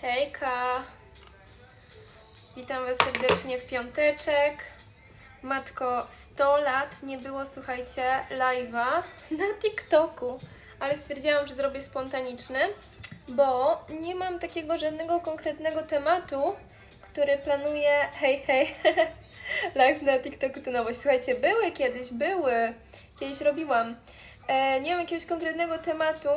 Hejka! Witam Was serdecznie w piąteczek. Matko, 100 lat nie było, słuchajcie, live'a na TikToku, ale stwierdziłam, że zrobię spontaniczny, bo nie mam takiego żadnego konkretnego tematu, który planuję. Hej, hej! Live na TikToku to nowość. Słuchajcie, były kiedyś, były. Kiedyś robiłam. E, nie mam jakiegoś konkretnego tematu,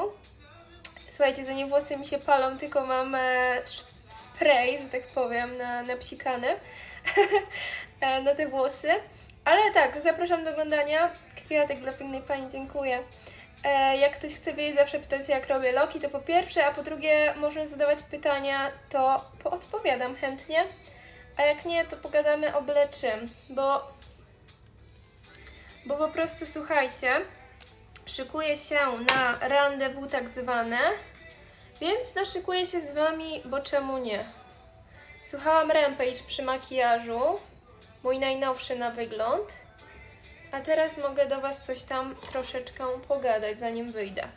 Słuchajcie, zanim włosy mi się palą, tylko mam e, spray, że tak powiem, na, na psikane na te włosy. Ale tak, zapraszam do oglądania. Kwiatek dla pięknej pani, dziękuję. E, jak ktoś chce wiedzieć, zawsze pytacie, jak robię loki, to po pierwsze, a po drugie, można zadawać pytania, to poodpowiadam chętnie. A jak nie, to pogadamy o byle czym, bo, bo po prostu słuchajcie, szykuję się na randewu tak zwane, więc naszykuję się z Wami, bo czemu nie? Słuchałam Rampage przy makijażu, mój najnowszy na wygląd, a teraz mogę do Was coś tam troszeczkę pogadać, zanim wyjdę.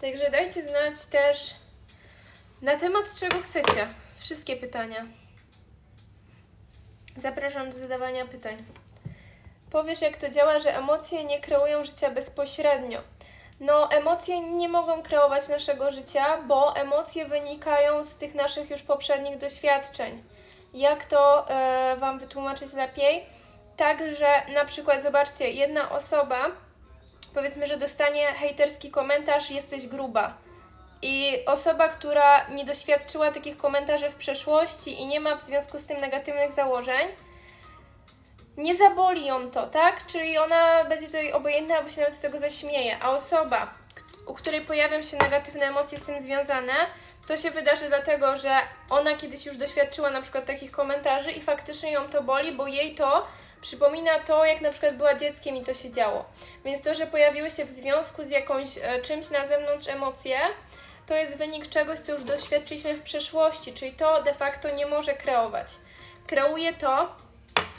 Także dajcie znać też na temat czego chcecie. Wszystkie pytania. Zapraszam do zadawania pytań. Powiesz, jak to działa, że emocje nie kreują życia bezpośrednio. No, emocje nie mogą kreować naszego życia, bo emocje wynikają z tych naszych już poprzednich doświadczeń. Jak to e, Wam wytłumaczyć lepiej? Tak, że na przykład, zobaczcie, jedna osoba, powiedzmy, że dostanie hejterski komentarz, jesteś gruba. I osoba, która nie doświadczyła takich komentarzy w przeszłości i nie ma w związku z tym negatywnych założeń, nie zaboli ją to, tak? Czyli ona będzie tutaj obojętna albo się nawet z tego zaśmieje, a osoba, u której pojawią się negatywne emocje z tym związane, to się wydarzy dlatego, że ona kiedyś już doświadczyła na przykład takich komentarzy i faktycznie ją to boli, bo jej to przypomina to, jak na przykład była dzieckiem i to się działo. Więc to, że pojawiły się w związku z jakąś e, czymś na zewnątrz emocje, to jest wynik czegoś, co już doświadczyliśmy w przeszłości, czyli to de facto nie może kreować. Kreuje to,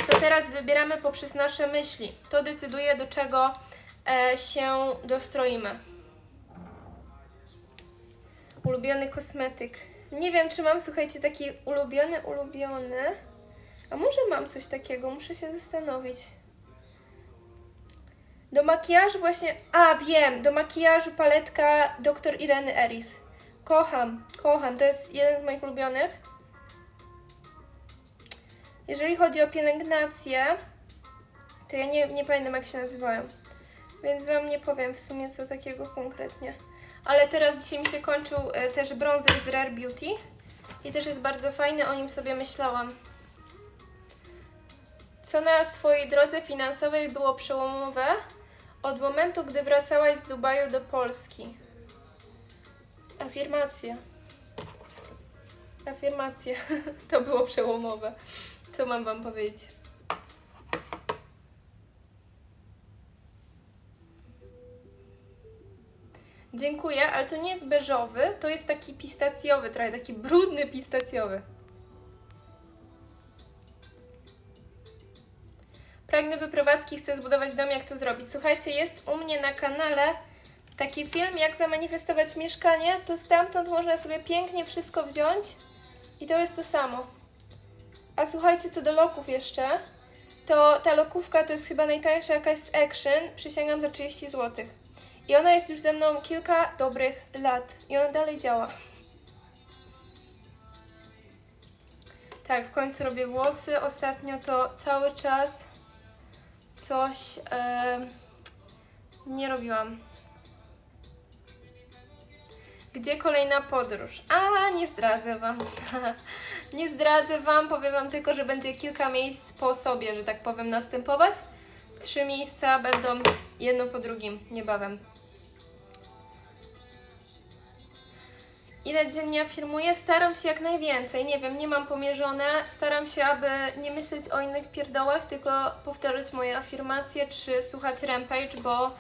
co teraz wybieramy poprzez nasze myśli. To decyduje, do czego e, się dostroimy. Ulubiony kosmetyk. Nie wiem, czy mam, słuchajcie, taki ulubiony, ulubiony. A może mam coś takiego, muszę się zastanowić. Do makijażu właśnie. A, wiem, do makijażu paletka dr Ireny Eris. Kocham, kocham. To jest jeden z moich ulubionych. Jeżeli chodzi o pielęgnację, to ja nie, nie pamiętam jak się nazywają. Więc Wam nie powiem w sumie co takiego konkretnie. Ale teraz dzisiaj mi się kończył e, też bronzer z Rare Beauty. I też jest bardzo fajny, o nim sobie myślałam. Co na swojej drodze finansowej było przełomowe od momentu, gdy wracałaś z Dubaju do Polski? Afirmacje. Afirmacje. To było przełomowe. Co mam Wam powiedzieć? Dziękuję, ale to nie jest beżowy, to jest taki pistacjowy, trochę taki brudny pistacjowy. Pragnę wyprowadzki, chcę zbudować dom, jak to zrobić. Słuchajcie, jest u mnie na kanale taki film, jak zamanifestować mieszkanie, to stamtąd można sobie pięknie wszystko wziąć i to jest to samo. A słuchajcie, co do loków jeszcze, to ta lokówka to jest chyba najtańsza jakaś z Action, przysięgam za 30 zł. I ona jest już ze mną kilka dobrych lat i ona dalej działa. Tak, w końcu robię włosy. Ostatnio to cały czas coś em, nie robiłam. Gdzie kolejna podróż? A, nie zdradzę Wam. nie zdradzę Wam, powiem Wam tylko, że będzie kilka miejsc po sobie, że tak powiem, następować. Trzy miejsca będą jedno po drugim, niebawem. Ile dziennie afirmuję? Staram się jak najwięcej. Nie wiem, nie mam pomierzone. Staram się, aby nie myśleć o innych pierdołach, tylko powtarzać moje afirmacje, czy słuchać Rampage, bo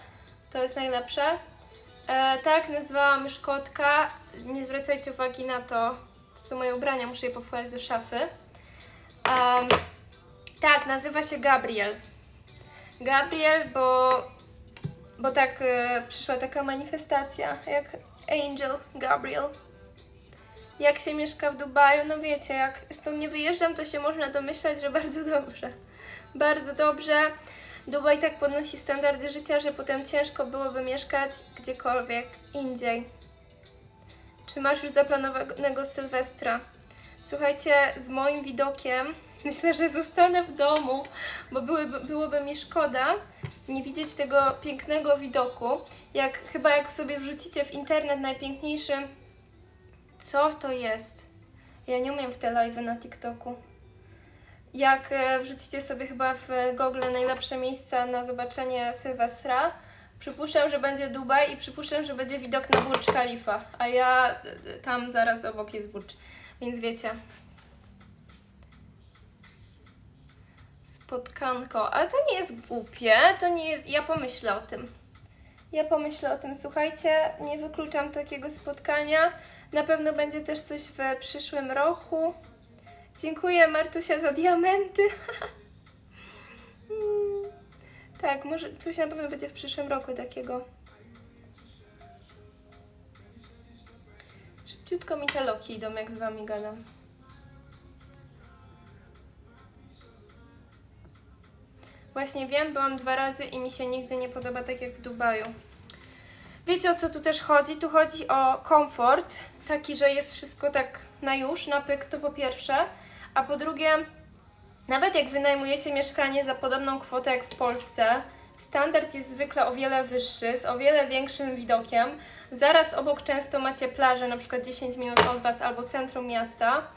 to jest najlepsze. E, tak, nazwałam już kotka. Nie zwracajcie uwagi na to. To są moje ubrania, muszę je powkładać do szafy. Em, tak, nazywa się Gabriel. Gabriel, bo, bo tak e, przyszła taka manifestacja jak Angel Gabriel. jak się mieszka w Dubaju. No wiecie, jak stąd nie wyjeżdżam, to się można domyślać, że bardzo dobrze. Bardzo dobrze. Dubaj tak podnosi standardy życia, że potem ciężko byłoby mieszkać gdziekolwiek indziej. Czy masz już zaplanowanego Sylwestra? Słuchajcie, z moim widokiem myślę, że zostanę w domu, bo byłyby, byłoby mi szkoda nie widzieć tego pięknego widoku. Jak chyba jak sobie wrzucicie w internet najpiękniejszy. Co to jest? Ja nie umiem w te live'y na TikToku. Jak e, wrzucicie sobie chyba w Google najlepsze miejsca na zobaczenie Sylwestra, przypuszczam, że będzie Dubaj i przypuszczam, że będzie widok na Burcz Khalifa, a ja e, tam zaraz obok jest Burcz, więc wiecie. Spotkanko, ale to nie jest głupie, to nie jest, ja pomyślę o tym. Ja pomyślę o tym, słuchajcie, nie wykluczam takiego spotkania. Na pewno będzie też coś w przyszłym roku. Dziękuję Martusia za diamenty. Tak, może coś na pewno będzie w przyszłym roku takiego. Szybciutko mi te loki idą, jak z wami gadam. Właśnie wiem, byłam dwa razy i mi się nigdzie nie podoba tak jak w Dubaju. Wiecie o co tu też chodzi? Tu chodzi o komfort, taki, że jest wszystko tak na już, na pyk, to po pierwsze, a po drugie, nawet jak wynajmujecie mieszkanie za podobną kwotę jak w Polsce, standard jest zwykle o wiele wyższy, z o wiele większym widokiem. Zaraz obok często macie plażę, na przykład 10 minut od Was albo centrum miasta.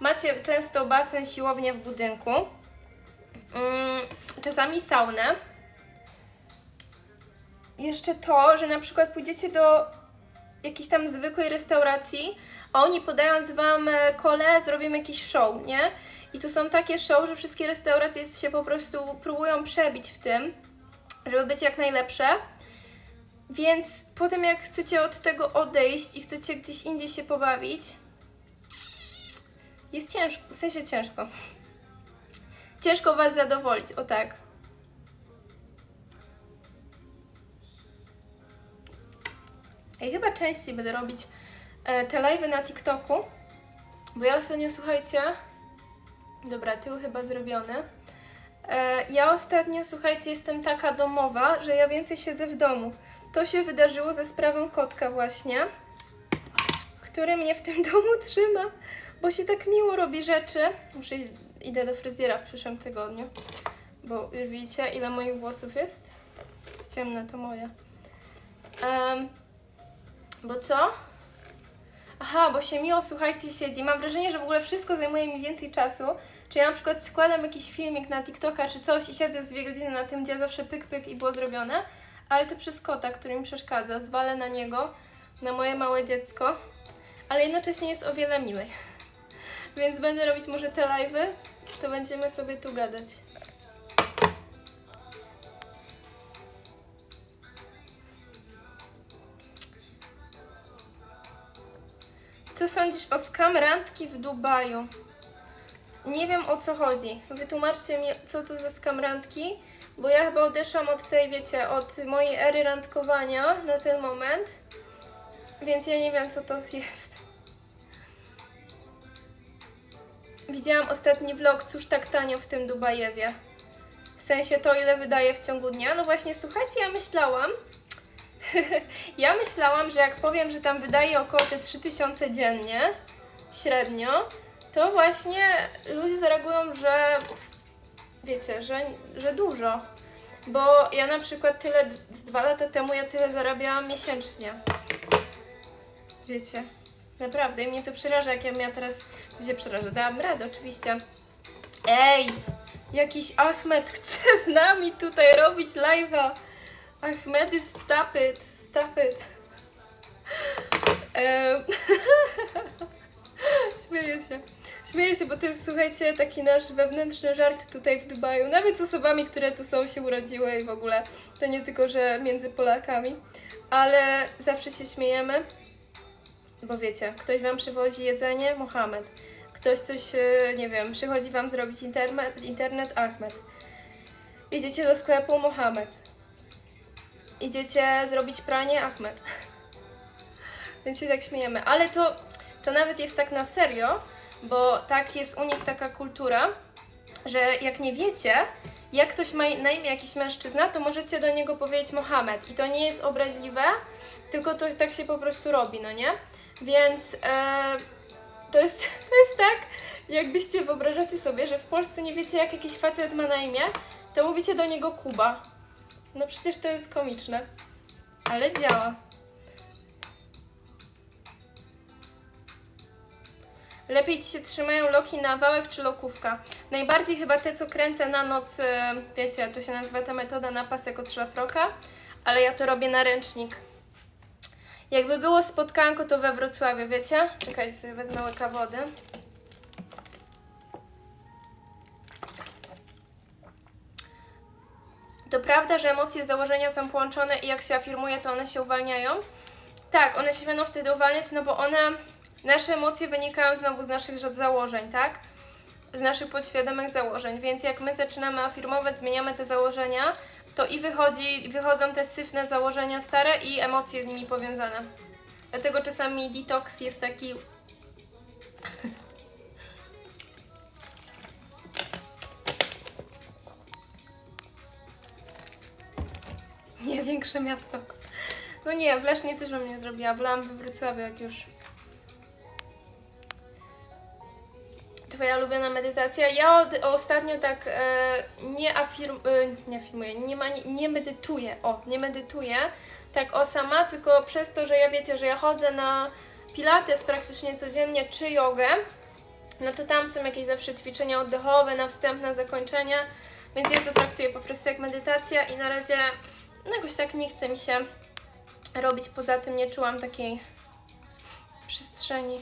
Macie często basen, siłownię w budynku. Mm, czasami saunę. Jeszcze to, że na przykład pójdziecie do jakiejś tam zwykłej restauracji, a oni podając wam kole, zrobią jakiś show, nie? I tu są takie show, że wszystkie restauracje się po prostu próbują przebić w tym, żeby być jak najlepsze. Więc potem jak chcecie od tego odejść i chcecie gdzieś indziej się pobawić, jest ciężko, w sensie ciężko. Ciężko was zadowolić, o tak. Ja chyba częściej będę robić e, te live'y na TikToku, bo ja ostatnio, słuchajcie, dobra, tył chyba zrobiony. E, ja ostatnio, słuchajcie, jestem taka domowa, że ja więcej siedzę w domu. To się wydarzyło ze sprawą kotka właśnie, który mnie w tym domu trzyma, bo się tak miło robi rzeczy. Muszę idę do fryzjera w przyszłym tygodniu, bo widzicie, ile moich włosów jest. Ciemne to moje. Em, bo co? Aha, bo się miło, słuchajcie, siedzi. Mam wrażenie, że w ogóle wszystko zajmuje mi więcej czasu. Czy ja na przykład składam jakiś filmik na TikToka czy coś i siedzę z dwie godziny na tym, gdzie zawsze pyk, pyk i było zrobione, ale to przez kota, który mi przeszkadza. Zwalę na niego, na moje małe dziecko, ale jednocześnie jest o wiele milej. Więc będę robić może te live'y, to będziemy sobie tu gadać. Co sądzisz o skam randki w Dubaju? Nie wiem o co chodzi. Wytłumaczcie mi, co to za skam randki, bo ja chyba odeszłam od tej, wiecie, od mojej ery randkowania na ten moment, więc ja nie wiem, co to jest. Widziałam ostatni vlog, cóż tak tanio w tym Dubajewie. W sensie to, ile wydaje w ciągu dnia. No właśnie, słuchajcie, ja myślałam, ja myślałam, że jak powiem, że tam wydaje około te 3000 dziennie, średnio, to właśnie ludzie zareagują, że wiecie, że, że dużo. Bo ja na przykład tyle, z dwa lata temu ja tyle zarabiałam miesięcznie. Wiecie, naprawdę. I mnie to przeraża, jak ja miała teraz, to się przeraża. Dałam radę, oczywiście. Ej, jakiś Ahmed chce z nami tutaj robić live'a. Ahmedy, stop it, stop it. Śmieję się. Śmieję się, bo to jest, słuchajcie, taki nasz wewnętrzny żart tutaj w Dubaju. Nawet z osobami, które tu są, się urodziły i w ogóle. To nie tylko, że między Polakami. Ale zawsze się śmiejemy. Bo wiecie, ktoś wam przywozi jedzenie, Mohamed. Ktoś coś, e, nie wiem, przychodzi wam zrobić internet, internet Ahmed. Idziecie do sklepu, Mohamed. Idziecie zrobić pranie, Ahmed. Więc się tak śmiejemy. Ale to to nawet jest tak na serio, bo tak jest u nich taka kultura, że jak nie wiecie, jak ktoś ma na imię jakiś mężczyzna, to możecie do niego powiedzieć Mohamed i to nie jest obraźliwe, tylko to tak się po prostu robi, no nie? Więc e, to, jest, to jest tak, jakbyście wyobrażacie sobie, że w Polsce nie wiecie, jak jakiś facet ma na imię, to mówicie do niego Kuba. No przecież to jest komiczne, ale działa. Lepiej ci się trzymają loki na wałek czy lokówka? Najbardziej chyba te, co kręcę na noc, e, wiecie, to się nazywa ta metoda na pasek od szlafroka, ale ja to robię na ręcznik. Jakby było spotkanko, to we Wrocławiu, wiecie? Czekajcie, sobie wezmę łyka wody. To prawda, że emocje założenia są połączone i jak się afirmuje, to one się uwalniają? Tak, one się będą wtedy uwalniać, no bo one, nasze emocje wynikają znowu z naszych założeń, tak? Z naszych podświadomych założeń, więc jak my zaczynamy afirmować, zmieniamy te założenia, to i wychodzi, wychodzą te syfne założenia stare i emocje z nimi powiązane. Dlatego czasami detoks jest taki Nie, większe miasto. No nie, w Lesznie też bym nie zrobiła. Byłam we Wrocławiu, jak już. Twoja ulubiona medytacja? Ja od, ostatnio tak e, nie afirm... E, nie afirmuję, nie, ma, nie, nie medytuję. O, nie medytuję tak o sama, tylko przez to, że ja wiecie, że ja chodzę na pilates praktycznie codziennie, czy jogę, no to tam są jakieś zawsze ćwiczenia oddechowe na wstęp, na zakończenie, więc ja to traktuję po prostu jak medytacja i na razie no jakoś tak nie chce mi się robić. Poza tym nie czułam takiej przestrzeni.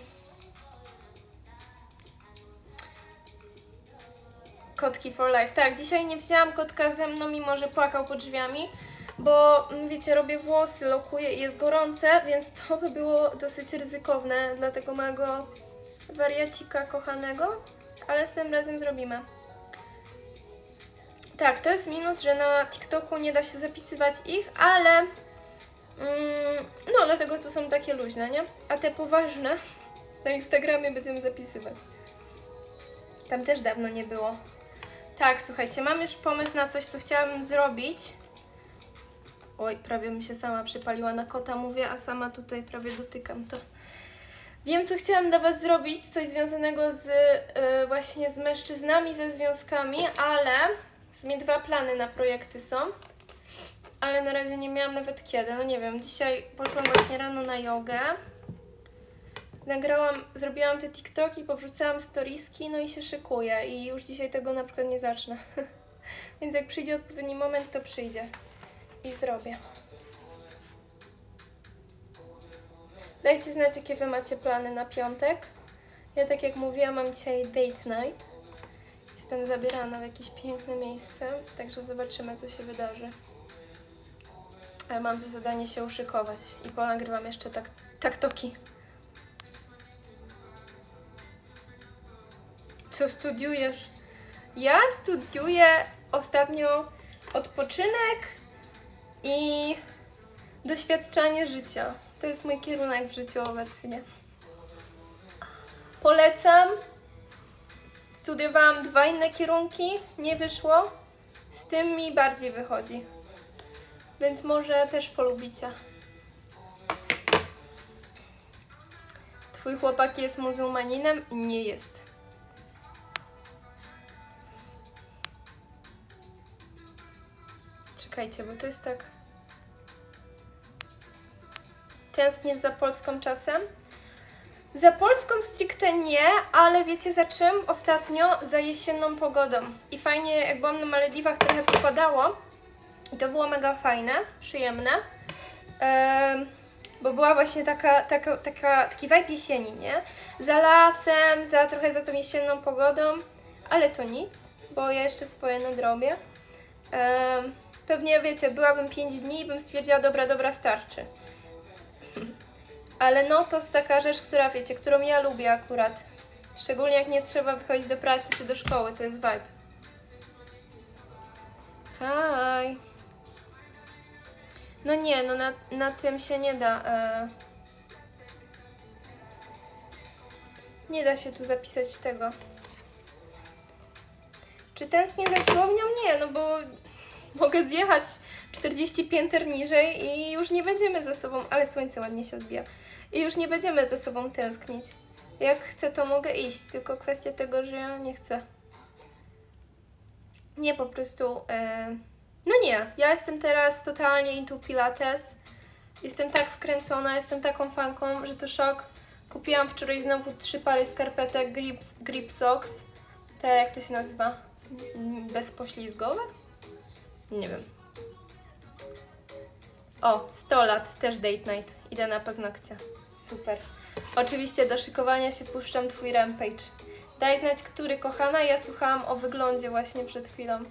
Kotki for life. Tak, dzisiaj nie wzięłam kotka ze mną, mimo że płakał pod drzwiami, bo mm, wiecie, robię włosy, lokuję i jest gorące, więc to by było dosyć ryzykowne dla tego mojego wariacika kochanego, ale z tym razem zrobimy. Tak, to jest minus, że na TikToku nie da się zapisywać ich, ale mm, no dlatego tu są takie luźne, nie? A te poważne na Instagramie będziemy zapisywać. Tam też dawno nie było. Tak, słuchajcie, mam już pomysł na coś, co chciałabym zrobić. Oj, prawie mi się sama przypaliła na kota, mówię, a sama tutaj prawie dotykam to. Wiem, co chciałam dla Was zrobić, coś związanego z y, właśnie z mężczyznami, ze związkami, ale w sumie dwa plany na projekty są, ale na razie nie miałam nawet kiedy. No nie wiem, dzisiaj poszłam właśnie rano na jogę. Nagrałam, zrobiłam te TikToki, powrzucałam storiski, no i się szykuję i już dzisiaj tego na przykład nie zacznę. Więc jak przyjdzie odpowiedni moment, to przyjdzie i zrobię. Dajcie znać, jakie Wy macie plany na piątek. Ja tak jak mówiłam, mam dzisiaj date night. Jestem zabierana w jakieś piękne miejsce, także zobaczymy, co się wydarzy. Ale mam za zadanie się uszykować i ponagrywam jeszcze tak, taktoki. Co studiujesz? Ja studiuję ostatnio odpoczynek i doświadczanie życia. To jest mój kierunek w życiu obecnie. Polecam. Studiowałam dwa inne kierunki, nie wyszło. Z tym mi bardziej wychodzi. Więc może też polubicie. Twój chłopak jest muzułmaninem? Nie jest. Czekajcie, bo to jest tak. Tęsknisz za Polską czasem? Za Polską stricte nie, ale wiecie za czym? Ostatnio za jesienną pogodą. I fajnie, jak byłam na Malediwach, trochę popadało. I to było mega fajne, przyjemne. Em, bo była właśnie taka, taka, taka, taki vibe jesieni, nie? Za lasem, za trochę za tą jesienną pogodą, ale to nic, bo ja jeszcze swoje nadrobię. Em, pewnie wiecie, byłabym 5 dni i bym stwierdziła, dobra, dobra, starczy. Ale no to jest taka rzecz, która wiecie, którą ja lubię akurat. Szczególnie jak nie trzeba wychodzić do pracy czy do szkoły, to jest vibe. Hi. No nie, no na, na tym się nie da. E... Nie da się tu zapisać tego. Czy tęsknię za siłownią? Nie, no bo mogę zjechać 40 pięter niżej i już nie będziemy ze sobą, ale słońce ładnie się odbija. I już nie będziemy ze sobą tęsknić. Jak chcę, to mogę iść, tylko kwestia tego, że ja nie chcę. Nie, po prostu. e, no nie, ja jestem teraz totalnie into Pilates. Jestem tak wkręcona, jestem taką fanką, że to szok. Kupiłam wczoraj znowu trzy pary skarpetek Grip, grip Socks. Te, jak to się nazywa? Bezpoślizgowe? Nie wiem. O, 100 lat, też date night. Idę na paznokcie. Super. Oczywiście do szykowania się puszczam Twój Rampage. Daj znać, który kochana. Ja słuchałam o wyglądzie właśnie przed chwilą.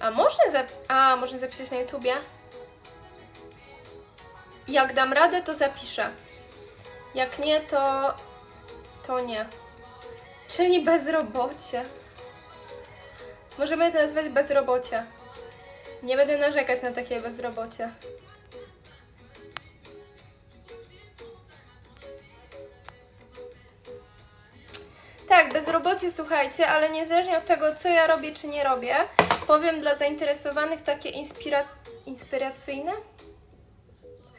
A można zap... A, można zapisać na YouTubie? Jak dam radę, to zapiszę. Jak nie, to... to nie. Czyli bezrobocie. Możemy to nazwać bezrobocie. Nie będę narzekać na takie bezrobocie. Tak, bezrobocie, słuchajcie, ale niezależnie od tego, co ja robię, czy nie robię, powiem dla zainteresowanych takie inspirac- inspiracyjne?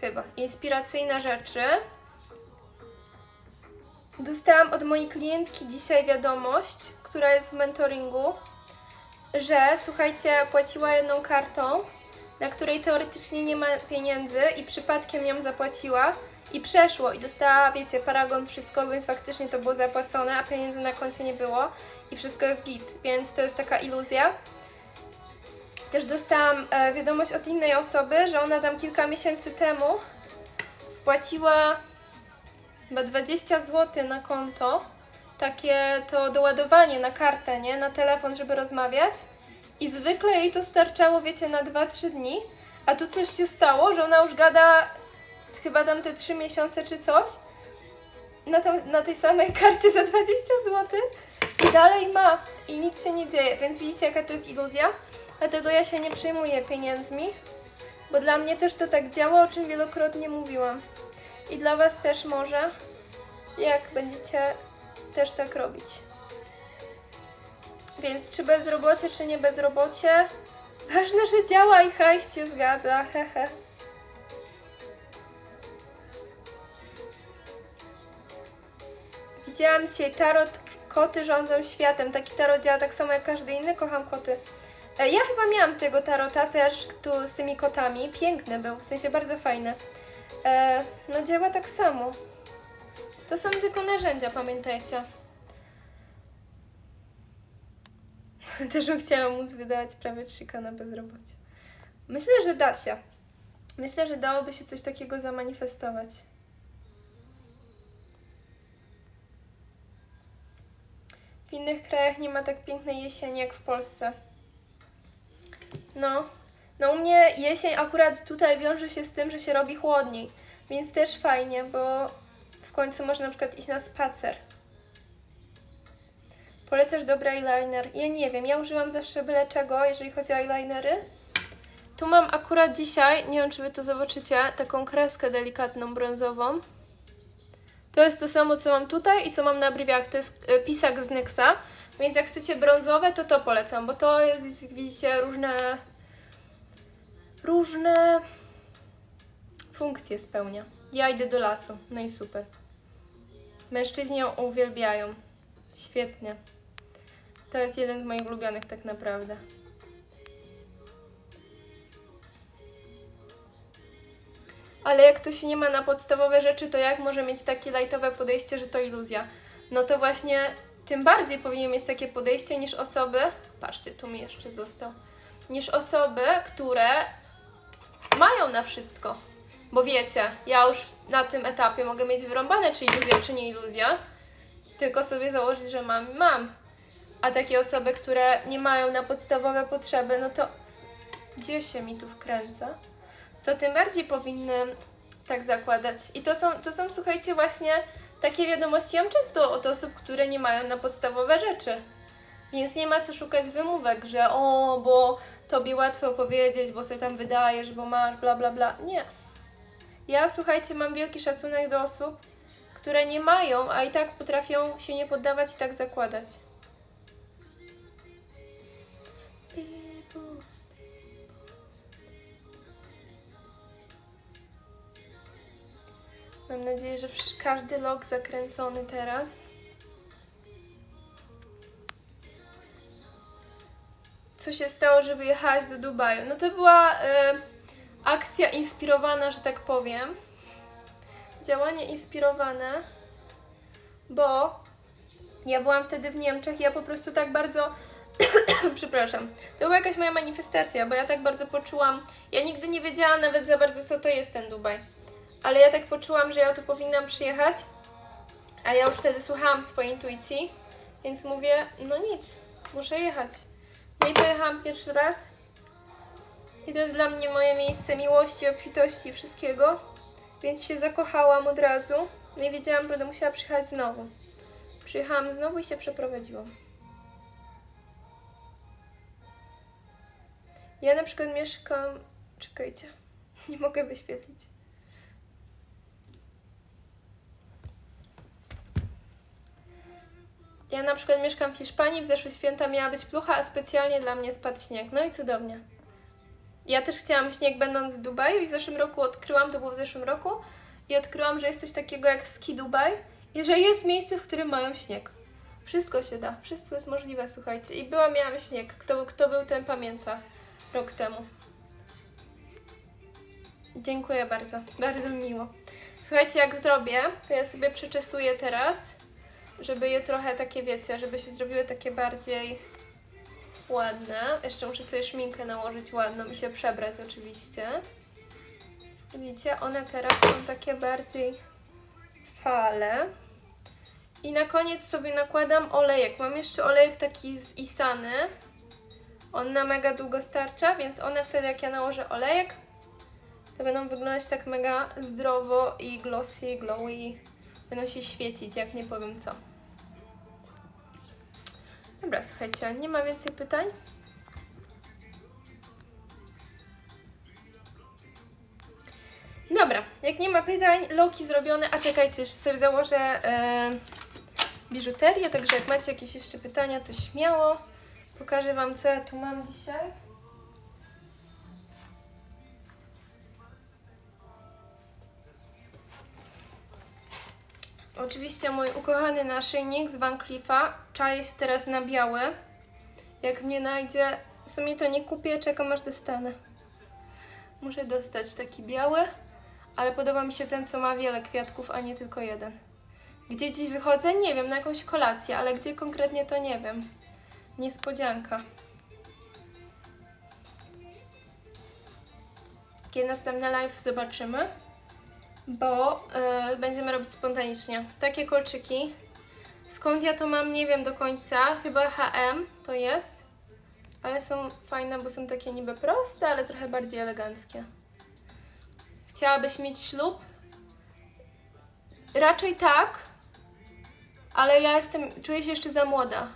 Chyba. Inspiracyjne rzeczy. Dostałam od mojej klientki dzisiaj wiadomość, która jest w mentoringu, że słuchajcie, płaciła jedną kartą, na której teoretycznie nie ma pieniędzy i przypadkiem ją zapłaciła i przeszło i dostała, wiecie, paragon wszystko, więc faktycznie to było zapłacone, a pieniędzy na koncie nie było i wszystko jest git, więc to jest taka iluzja. Też dostałam e, wiadomość od innej osoby, że ona tam kilka miesięcy temu wpłaciła chyba 20 zł na konto, takie to doładowanie na kartę, nie? Na telefon, żeby rozmawiać. I zwykle jej to starczało, wiecie, na 2-3 dni. A tu coś się stało, że ona już gada chyba tam te 3 miesiące czy coś na, tam, na tej samej karcie za 20 zł i dalej ma i nic się nie dzieje. Więc widzicie, jaka to jest iluzja? Dlatego ja się nie przejmuję pieniędzmi, bo dla mnie też to tak działa, o czym wielokrotnie mówiłam. I dla Was też może, jak będziecie też tak robić. Więc czy bezrobocie, czy nie bezrobocie, ważne, że działa i hajs się zgadza, hehe. Widziałam Cię, tarot koty rządzą światem. Taki tarot działa tak samo jak każdy inny, kocham koty. E, Ja chyba miałam tego tarota też tu z tymi kotami. Piękny był, w sensie bardzo fajny. E, no działa tak samo. To są tylko narzędzia, pamiętajcie. Też bym chciała móc wydawać prawie 3K na bezrobocie. Myślę, że da się. Myślę, że dałoby się coś takiego zamanifestować. W innych krajach nie ma tak pięknej jesieni jak w Polsce. No, no u mnie jesień akurat tutaj wiąże się z tym, że się robi chłodniej, więc też fajnie, bo w końcu można na przykład iść na spacer. Polecasz dobry eyeliner? Ja nie wiem, ja używam zawsze byle czego, jeżeli chodzi o eyelinery. Tu mam akurat dzisiaj, nie wiem czy wy to zobaczycie, taką kreskę delikatną brązową. To jest to samo, co mam tutaj i co mam na brwiach. To jest e, pisak z Nyxa. Więc jak chcecie brązowe, to to polecam, bo to jest, widzicie, różne różne funkcje spełnia. Ja idę do lasu, no i super. Mężczyźni ją uwielbiają. Świetnie. To jest jeden z moich ulubionych tak naprawdę. Ale jak ktoś nie ma na podstawowe rzeczy, to jak może mieć takie lajtowe podejście, że to iluzja? No to właśnie tym bardziej powinien mieć takie podejście niż osoby, patrzcie, tu mi jeszcze został, niż osoby, które mają na wszystko. Bo wiecie, ja już na tym etapie mogę mieć wyrąbane, czy iluzja, czy nie iluzja, tylko sobie założyć, że mam mam. A takie osoby, które nie mają na podstawowe potrzeby, no to gdzie się mi tu wkręca? To tym bardziej powinny tak zakładać. I to są, to są słuchajcie, właśnie takie wiadomości mam często od osób, które nie mają na podstawowe rzeczy. Więc nie ma co szukać wymówek, że o, bo tobie łatwo powiedzieć, bo sobie tam wydajesz, bo masz, bla, bla, bla. Nie. Ja, słuchajcie, mam wielki szacunek do osób, które nie mają, a i tak potrafią się nie poddawać i tak zakładać. Mam nadzieję, że każdy log zakręcony teraz. Co się stało, że wyjechałaś do Dubaju? No to była e, akcja inspirowana, że tak powiem. Działanie inspirowane, bo ja byłam wtedy w Niemczech i ja po prostu tak bardzo przepraszam, to była jakaś moja manifestacja, bo ja tak bardzo poczułam, ja nigdy nie wiedziałam nawet za bardzo, co to jest ten Dubaj, ale ja tak poczułam, że ja tu powinnam przyjechać, a ja już wtedy słuchałam swojej intuicji, więc mówię, no nic, muszę jechać. No i pojechałam pierwszy raz i to jest dla mnie moje miejsce miłości, obfitości i wszystkiego, więc się zakochałam od razu, no i wiedziałam, że musiała przyjechać znowu. Przyjechałam znowu i się przeprowadziłam. Ja na przykład mieszkam. Czekajcie, nie mogę wyświetlić. Ja na przykład mieszkam w Hiszpanii, w zeszłe święta miała być plucha, a specjalnie dla mnie spadł śnieg. No i cudownie. Ja też chciałam śnieg będąc w Dubaju i w zeszłym roku odkryłam, to było w zeszłym roku, i odkryłam, że jest coś takiego jak Ski Dubaj i że jest miejsce, w którym mają śnieg. Wszystko się da, wszystko jest możliwe, słuchajcie. I była, miałam śnieg. Kto, kto był, ten pamięta. Rok temu. Dziękuję bardzo, bardzo mi miło. Słuchajcie, jak zrobię, to ja sobie przeczesuję teraz, żeby je trochę takie, wiecie, żeby się zrobiły takie bardziej ładne. Jeszcze muszę sobie szminkę nałożyć ładną i się przebrać oczywiście. Widzicie, one teraz są takie bardziej fale. I na koniec sobie nakładam olejek. Mam jeszcze olejek taki z Isany. On na mega długo starcza, więc one wtedy jak ja nałożę olejek, to będą wyglądać tak mega zdrowo i glossy, glowy. Będą się świecić, jak nie powiem co. Dobra, słuchajcie, nie ma więcej pytań? Dobra, jak nie ma pytań, loki zrobione. A czekajcie, jeszcze sobie założę e, biżuterię, także jak macie jakieś jeszcze pytania, to śmiało. Pokażę Wam, co ja tu mam dzisiaj. Oczywiście mój ukochany naszyjnik z Van Cliffa czaje się teraz na biały. Jak mnie najdzie, w sumie to nie kupię, czekam aż dostanę. Muszę dostać taki biały, ale podoba mi się ten, co ma wiele kwiatków, a nie tylko jeden. Gdzie dziś wychodzę? Nie wiem, na jakąś kolację, ale gdzie konkretnie to nie wiem. Niespodzianka. Kiedy następny live zobaczymy, bo y, będziemy robić spontanicznie. Takie kolczyki. Skąd ja to mam, nie wiem do końca. Chyba HM to jest. Ale są fajne, bo są takie niby proste, ale trochę bardziej eleganckie. Chciałabyś mieć ślub? Raczej tak, ale ja jestem, czuję się jeszcze za młoda.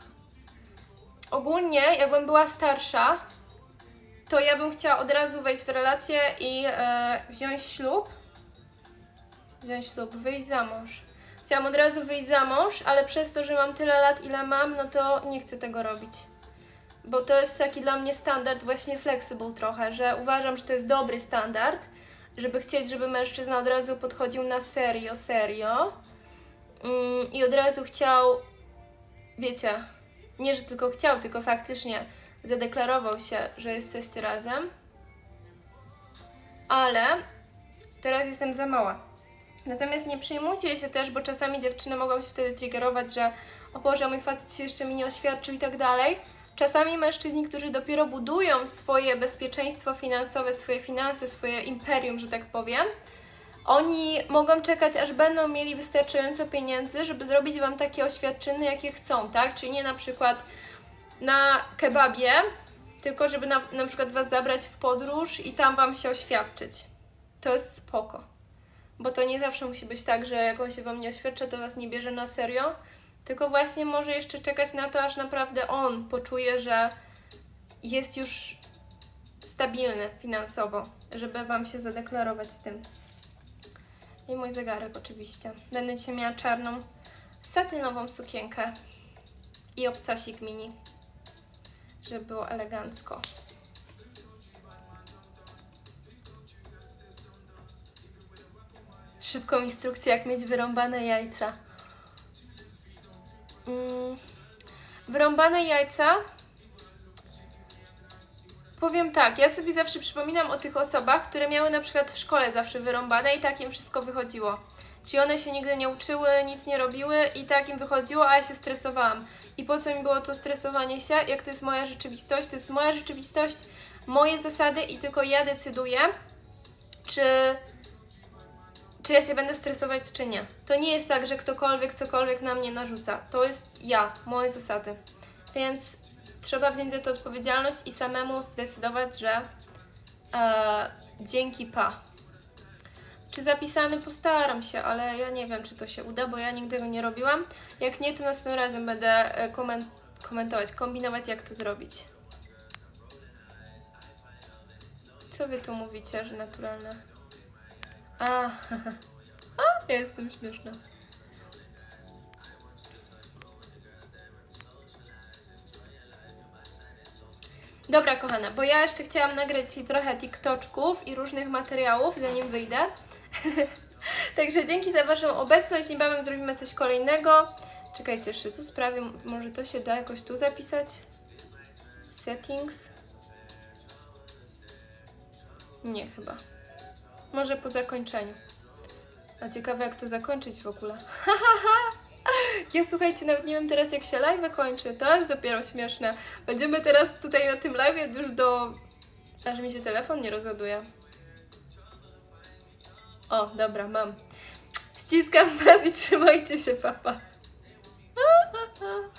Ogólnie, jakbym była starsza, to ja bym chciała od razu wejść w relację i e, wziąć ślub. Wziąć ślub, wyjść za mąż. Chciałam od razu wyjść za mąż, ale przez to, że mam tyle lat, ile mam, no to nie chcę tego robić. Bo to jest taki dla mnie standard właśnie flexible trochę, że uważam, że to jest dobry standard, żeby chcieć, żeby mężczyzna od razu podchodził na serio, serio. Mm, I od razu chciał, wiecie, nie, że tylko chciał, tylko faktycznie zadeklarował się, że jesteście razem. Ale teraz jestem za mała. Natomiast nie przejmujcie się też, bo czasami dziewczyny mogą się wtedy triggerować, że o Boże, mój facet się jeszcze mi nie oświadczył i tak dalej. Czasami mężczyźni, którzy dopiero budują swoje bezpieczeństwo finansowe, swoje finanse, swoje imperium, że tak powiem, oni mogą czekać, aż będą mieli wystarczająco pieniędzy, żeby zrobić Wam takie oświadczyny, jakie chcą, tak? Czyli nie na przykład na kebabie, tylko żeby na, na przykład Was zabrać w podróż i tam Wam się oświadczyć. To jest spoko. Bo to nie zawsze musi być tak, że jak on się Wam nie oświadcza, to Was nie bierze na serio. Tylko właśnie może jeszcze czekać na to, aż naprawdę on poczuje, że jest już stabilny finansowo, żeby Wam się zadeklarować z tym. I mój zegarek oczywiście. Będę dzisiaj miała czarną, satynową sukienkę i obcasik mini, żeby było elegancko. Szybką instrukcję, jak mieć wyrąbane jajca. Mm, wyrąbane jajca. Powiem tak, ja sobie zawsze przypominam o tych osobach, które miały na przykład w szkole zawsze wyrąbane i tak im wszystko wychodziło. Czyli one się nigdy nie uczyły, nic nie robiły i tak im wychodziło, a ja się stresowałam. I po co mi było to stresowanie się, jak to jest moja rzeczywistość? To jest moja rzeczywistość, moje zasady i tylko ja decyduję, czy czy ja się będę stresować, czy nie. To nie jest tak, że ktokolwiek cokolwiek na mnie narzuca. To jest ja, moje zasady. Więc trzeba wziąć za to odpowiedzialność i samemu zdecydować, że e, dzięki pa. Czy zapisany? Postaram się, ale ja nie wiem, czy to się uda, bo ja nigdy tego nie robiłam. Jak nie, to następnym razem będę e, koment- komentować, kombinować, jak to zrobić. Co wy tu mówicie, że naturalne? A, ja jestem śmieszna. Dobra, kochana, bo ja jeszcze chciałam nagrać ci trochę TikToczków i różnych materiałów, zanim wyjdę. Także dzięki za Waszą obecność. Niebawem zrobimy coś kolejnego. Czekajcie, jeszcze tu sprawię, może to się da jakoś tu zapisać? Settings? Nie, chyba. Może po zakończeniu. A ciekawe jak to zakończyć w ogóle. ja słuchajcie, nawet nie wiem teraz jak się live kończy. To jest dopiero śmieszne. Będziemy teraz tutaj na tym live już do... Aż mi się telefon nie rozładuje. O, dobra, mam. Ściskam Was i trzymajcie się, papa.